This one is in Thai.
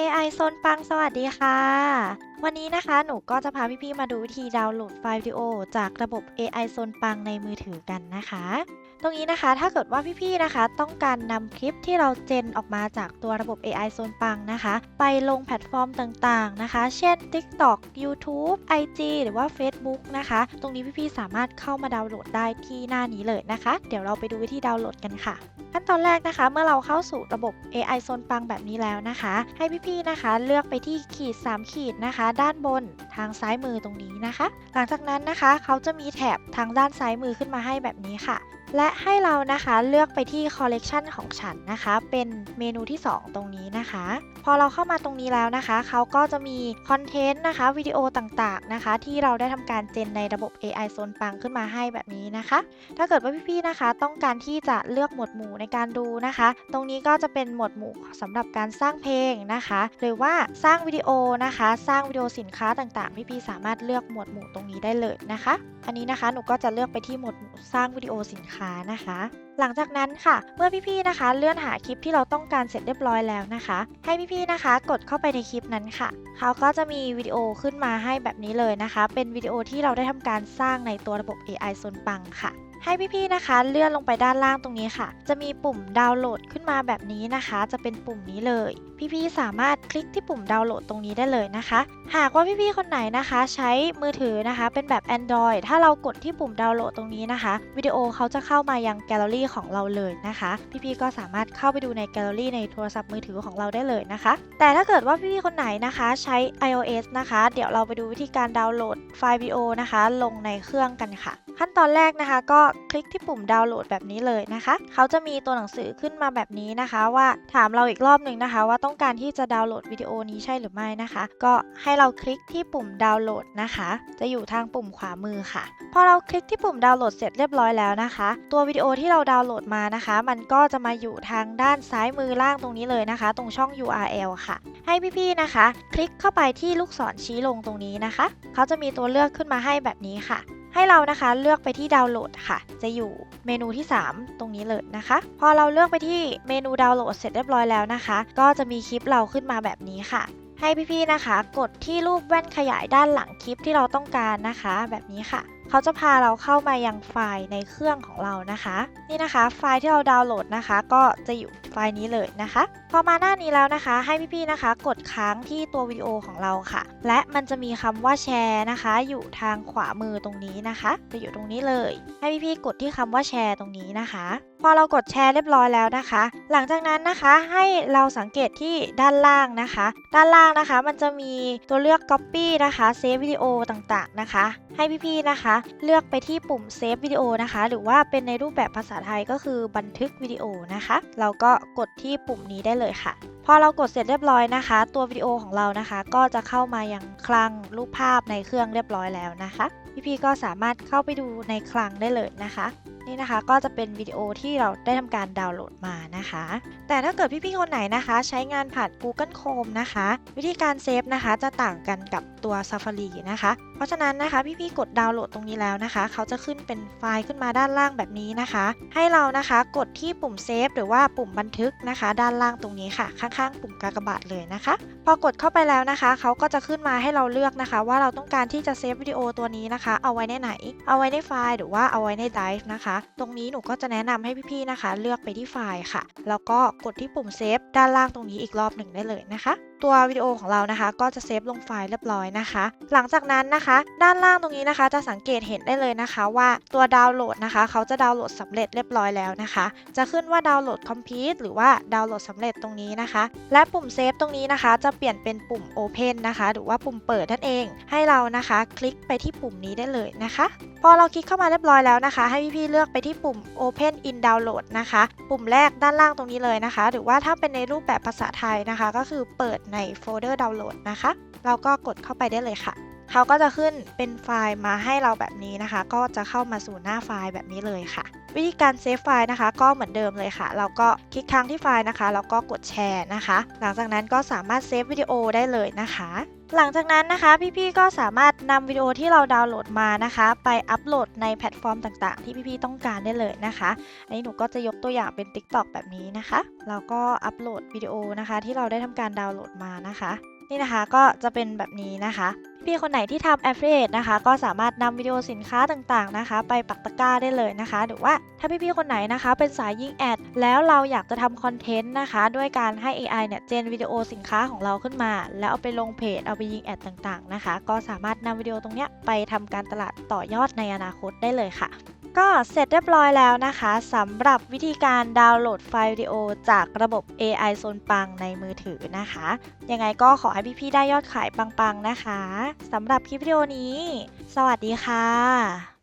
AI โซนปังสวัสดีค่ะ วันนี้นะคะหนูก็จะพาพี่ๆมาดูวิธีดาวน์โหลดไฟล์วิดีโอ จากระบบ AI โซนปังในมือถือกันนะคะ ตรงนี้นะคะถ้าเกิดว่าพี่ๆนะคะ ต้องการนำคลิปที่เราเจนออกมาจากตัวระบบ AI โซนปังนะคะ ไปลงแพลตฟอร์มต่างๆนะคะ เช่น TikTok YouTube IG หรือว่า Facebook นะคะ ตรงนี้พี่ๆสามารถเข้ามาดาวน์โหลดได้ที่หน้านี้เลยนะคะ เดี๋ยวเราไปดูวิธีดาวน์โหลดกันค่ะขั้นตอนแรกนะคะ เมื่อเราเข้าสู่ระบบ AI โซนปังแบบนี้แล้วนะคะ ให้พี่ๆนะคะ เลือกไปที่ขีด 3 ขีดนะคะ ด้านบนทางซ้ายมือตรงนี้นะคะ หลังจากนั้นนะคะ เขาจะมีแถบทางด้านซ้ายมือขึ้นมาให้แบบนี้ค่ะ และให้เรานะคะเลือกไปที่ collection ของฉันนะคะ เป็นเมนูที่ 2 ตรงนี้นะคะ พอเราเข้ามาตรงนี้แล้วนะคะเขาก็จะมีคอนเทนต์นะคะวิดีโอต่างๆนะคะ ที่เราได้ทำการเจนในระบบ AI โซนปังขึ้นมาให้แบบนี้นะคะ ถ้าเกิดว่าพี่ๆนะคะ ต้องการที่จะเลือกหมวดหมู่ในการดูนะคะ ตรงนี้ก็จะเป็นหมวดหมู่สำหรับการสร้างเพลงนะคะ หรือว่าสร้างวิดีโอนะคะ สร้างวิดีโอสินค้าต่างๆพี่ๆสามารถเลือกหมวดหมู่ตรงนี้ได้เลยนะคะ อันนี้นะคะหนูก็จะเลือกไปที่หมวดหมู่สร้างวิดีโอสินค้านะคะ หลังจากนั้นค่ะ เมื่อพี่ๆนะคะ เลื่อนหาคลิปที่เราต้องการเสร็จเรียบร้อยแล้วนะคะ ให้พี่ๆนะคะ กดเข้าไปในคลิปนั้นค่ะ เขาก็จะมีวิดีโอขึ้นมาให้แบบนี้เลยนะคะ เป็นวิดีโอที่เราได้ทำการสร้างในตัวระบบ AI โซนปังค่ะ ให้พี่ๆนะคะเลื่อนลงไปด้านล่างตรงนี้ค่ะ จะมีปุ่มดาวน์โหลดขึ้นมาแบบนี้นะคะ จะเป็นปุ่มนี้เลย พี่ๆสามารถคลิกที่ปุ่มดาวน์โหลดตรงนี้ได้เลยนะคะ หากว่าพี่ๆคนไหนนะคะ ใช้มือถือนะคะ เป็นแบบ Android ถ้าเรากดที่ปุ่มดาวน์โหลดตรงนี้นะคะวิดีโอเขาจะเข้ามายังแกลเลอรี่ของเราเลยนะคะ พี่ๆก็สามารถเข้าไปดูในแกลเลอรี่ในโทรศัพท์มือถือของเราได้เลยนะคะ แต่ถ้าเกิดว่าพี่ๆคนไหนนะคะใช้ iOS นะคะ เดี๋ยวเราไปดูวิธีการดาวน์โหลดไฟล์วิดีโอนะคะ ลงในเครื่องกันค่ะ ขั้นตอนแรกนะคะ ก็คลิกที่ปุ่มดาวน์โหลดแบบนี้เลยนะคะ เขาจะมีตัวหนังสือขึ้นมาแบบนี้นะคะว่าถามเราอีกรอบหนึ่งนะคะ ว่าต้องการที่จะดาวน์โหลดวิดีโอนี้ใช่หรือไม่นะคะ ก็ให้เราคลิกที่ปุ่มดาวน์โหลดนะคะ จะอยู่ทางปุ่มขวามือค่ะ พอเราคลิกที่ปุ่มดาวน์โหลดเสร็จเรียบร้อยแล้วนะคะ ตัววิดีโอที่เราดาวน์โหลดมานะคะ มันก็จะมาอยู่ทางด้านซ้ายมือล่างตรงนี้เลยนะคะ ตรงช่อง URL ค่ะ ให้พี่ๆนะคะ คลิกเข้าไปที่ลูกศรชี้ลงตรงนี้นะคะ เขาจะมีตัวเลือกขึ้นมาให้แบบนี้ค่ะ ให้เรานะคะเลือกไปที่ดาวน์โหลดค่ะ จะอยู่เมนูที่ 3 ตรงนี้เลยนะคะ พอเราเลือกไปที่เมนูดาวน์โหลดเสร็จเรียบร้อยแล้วนะคะ ก็จะมีคลิปเราขึ้นมาแบบนี้ค่ะ ให้พี่ๆนะคะ กดที่รูปแว่นขยายด้านหลังคลิปที่เราต้องการนะคะ แบบนี้ค่ะ เขาจะพาเราเข้ามายังไฟล์ในเครื่องของเรานะคะ นี่นะคะไฟล์ที่เราดาวน์โหลดนะคะ ก็จะอยู่ไฟล์นี้เลยนะคะ พอมาหน้านี้แล้วนะคะ ให้พี่ๆนะคะ กดค้างที่ตัววิดีโอของเราค่ะ และมันจะมีคำว่าแชร์นะคะ อยู่ทางขวามือตรงนี้นะคะ จะอยู่ตรงนี้เลย ให้พี่ๆกดที่คำว่าแชร์ตรงนี้นะคะ พอเรากดแชร์เรียบร้อยแล้วนะคะ หลังจากนั้นนะคะให้เราสังเกตที่ด้านล่างนะคะ ด้านล่างนะคะ มันจะมีตัวเลือก Copy นะคะเซฟวิดีโอต่างๆนะคะ ให้พี่ๆนะคะ เลือกไปที่ปุ่มเซฟวิดีโอนะคะ หรือว่าเป็นในรูปแบบภาษาไทยก็คือบันทึกวิดีโอนะคะเราก็กดที่ปุ่มนี้ได้เลยค่ะ พอเรากดเสร็จเรียบร้อยนะคะ ตัววิดีโอของเรานะคะ ก็จะเข้ามายังคลังรูปภาพในเครื่องเรียบร้อยแล้วนะคะ พี่ๆก็สามารถเข้าไปดูในคลังได้เลยนะคะ นี่นะคะก็จะเป็นวิดีโอที่เราได้ทำการดาวน์โหลดมานะคะ แต่ถ้าเกิดพี่ๆคนไหนนะคะ ใช้งานผ่าน Google Chrome นะคะ วิธีการเซฟนะคะจะต่างกันกับตัว Safari นะคะ เพราะฉะนั้นนะคะพี่ๆกดดาวน์โหลดตรงนี้แล้วนะคะ เขาจะขึ้นเป็นไฟล์ขึ้นมาด้านล่างแบบนี้นะคะ ให้เรานะคะกดที่ปุ่มเซฟหรือว่าปุ่มบันทึกนะคะ ด้านล่างตรงนี้ค่ะ ข้างๆ ปุ่มกากบาทเลยนะคะพอกดเข้าไปแล้วนะคะเขาก็จะขึ้นมาให้เราเลือกนะคะ ว่าเราต้องการที่จะเซฟวิดีโอตัวนี้นะคะ เอาไว้ในไหน เอาไว้ในไฟล์หรือว่าเอาไว้ในไดฟ์นะคะ ตรงนี้หนูก็จะแนะนำให้พี่ๆนะคะ เลือกไปที่ไฟล์ค่ะ แล้วก็กดที่ปุ่มเซฟด้านล่างตรงนี้อีกรอบหนึ่งได้เลยนะคะ ตัววิดีโอของเรานะคะ ก็จะเซฟลงไฟล์เรียบร้อยนะคะ หลังจากนั้นนะคะ ด้านล่างตรงนี้นะคะ จะสังเกตเห็นได้เลยนะคะ ว่าตัวดาวน์โหลดนะคะ เขาจะดาวน์โหลดสำเร็จเรียบร้อยแล้วนะคะ จะขึ้นว่าดาวน์โหลด complete หรือว่าดาวน์โหลดสำเร็จตรงนี้นะคะ และปุ่มเซฟตรงนี้นะคะ จะเปลี่ยนเป็นปุ่ม open นะคะ หรือว่าปุ่มเปิดนั่นเอง ให้เรานะคะ คลิกไปที่ปุ่มนี้ได้เลยนะคะ พอเราคลิกเข้ามาเรียบร้อยแล้วนะคะ ให้พี่ๆเลือกไปที่ปุ่ม open in download นะคะ ปุ่มแรกด้านล่างตรงนี้เลยนะคะ หรือว่าถ้าเป็นในรูปแบบภาษาไทยนะคะ ก็คือเปิดในโฟลเดอร์ดาวน์โหลดนะคะ เราก็กดเข้าไปได้เลยค่ะ เขาก็จะขึ้นเป็นไฟล์มาให้เราแบบนี้นะคะ ก็จะเข้ามาสู่หน้าไฟล์แบบนี้เลยค่ะ วิธีการเซฟไฟล์นะคะ ก็เหมือนเดิมเลยค่ะ เราก็คลิกค้างที่ไฟล์นะคะ แล้วก็กดแชร์นะคะ หลังจากนั้นก็สามารถเซฟวิดีโอได้เลยนะคะ หลังจากนั้นนะคะพี่ๆก็สามารถนำวิดีโอที่เราดาวน์โหลดมานะคะ ไปอัปโหลดในแพลตฟอร์มต่างๆ ที่พี่ๆต้องการได้เลยนะคะ อันนี้หนูก็จะยกตัวอย่างเป็น TikTok แบบนี้นะคะ เราก็อัปโหลดวิดีโอนะคะ ที่เราได้ทำการดาวน์โหลดมานะคะ นี่นะคะก็จะเป็นแบบนี้นะคะ พี่คนไหนที่ทำ Affiliate นะคะ ก็สามารถนำวิดีโอสินค้าต่างๆนะคะ ไปปักตะกร้าได้เลยนะคะ หรือว่าถ้าพี่ๆคนไหนนะคะ เป็นสายยิงแอด แล้วเราอยากจะทำคอนเทนต์นะคะ ด้วยการให้ AI เนี่ยเจนวิดีโอสินค้าของเราขึ้นมา แล้วเอาไปลงเพจเอาไปยิงแอดต่างๆนะคะ ก็สามารถนำวิดีโอตรงเนี้ยไปทำการตลาดต่อยอดในอนาคตได้เลยค่ะ ก็เสร็จเรียบร้อยแล้วนะคะสำหรับวิธีการดาวน์โหลดไฟล์วิดีโอจากระบบ AI โซนปังในมือถือนะคะ ยังไงก็ขอให้พี่ๆได้ยอดขายปังๆนะคะสำหรับคลิปวิดีโอนี้ สวัสดีค่ะ